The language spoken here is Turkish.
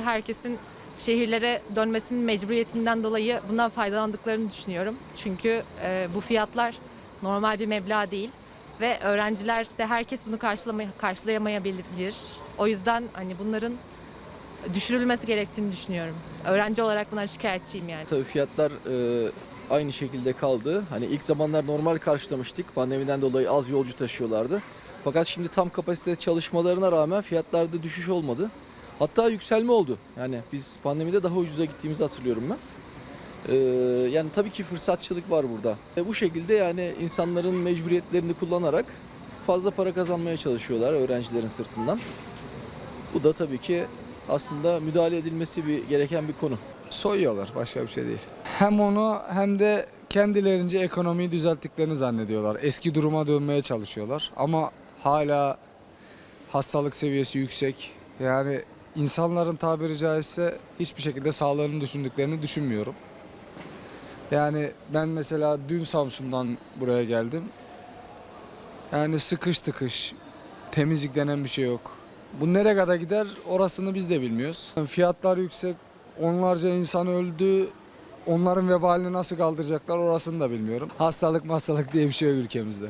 Herkesin şehirlere dönmesinin mecburiyetinden dolayı bundan faydalandıklarını düşünüyorum. Çünkü e, bu fiyatlar normal bir meblağ değil ve öğrenciler de herkes bunu karşılamay karşılayamayabilir. O yüzden hani bunların düşürülmesi gerektiğini düşünüyorum. Öğrenci olarak bundan şikayetçiyim yani. Tabii fiyatlar e, aynı şekilde kaldı. Hani ilk zamanlar normal karşılamıştık. Pandemiden dolayı az yolcu taşıyorlardı. Fakat şimdi tam kapasite çalışmalarına rağmen fiyatlarda düşüş olmadı. Hatta yükselme oldu. Yani biz pandemide daha ucuza gittiğimizi hatırlıyorum ben. E, yani tabii ki fırsatçılık var burada. E, bu şekilde yani insanların mecburiyetlerini kullanarak fazla para kazanmaya çalışıyorlar öğrencilerin sırtından. Bu da tabii ki aslında müdahale edilmesi bir gereken bir konu. Soyuyorlar başka bir şey değil. Hem onu hem de kendilerince ekonomiyi düzelttiklerini zannediyorlar. Eski duruma dönmeye çalışıyorlar ama hala hastalık seviyesi yüksek. Yani insanların tabiri caizse hiçbir şekilde sağlığını düşündüklerini düşünmüyorum. Yani ben mesela dün Samsun'dan buraya geldim. Yani sıkış tıkış, temizlik denen bir şey yok. Bu nereye kadar gider orasını biz de bilmiyoruz. Fiyatlar yüksek, onlarca insan öldü. Onların vebalini nasıl kaldıracaklar orasını da bilmiyorum. Hastalık hastalık diye bir şey yok ülkemizde.